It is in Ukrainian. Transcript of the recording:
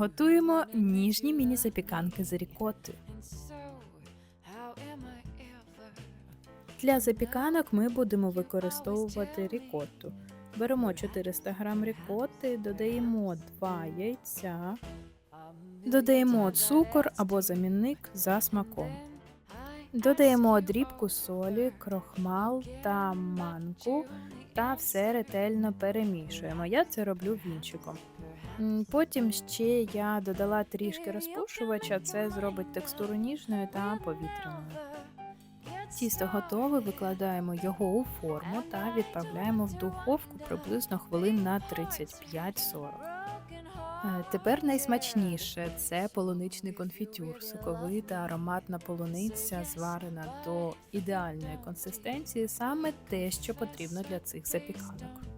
Готуємо ніжні міні-запіканки з рікоти. Для запіканок ми будемо використовувати рікоту. Беремо 400 г рікоти, додаємо 2 яйця, додаємо цукор або замінник за смаком. Додаємо дрібку солі, крохмал та манку та все ретельно перемішуємо. Я це роблю вінчиком. Потім ще я додала трішки розпушувача, це зробить текстуру ніжною та повітряною. Тісто готове, викладаємо його у форму та відправляємо в духовку приблизно хвилин на 35-40. Е, Тепер найсмачніше це полуничний конфітюр, соковита ароматна полуниця, зварена до ідеальної консистенції, саме те, що потрібно для цих запіканок.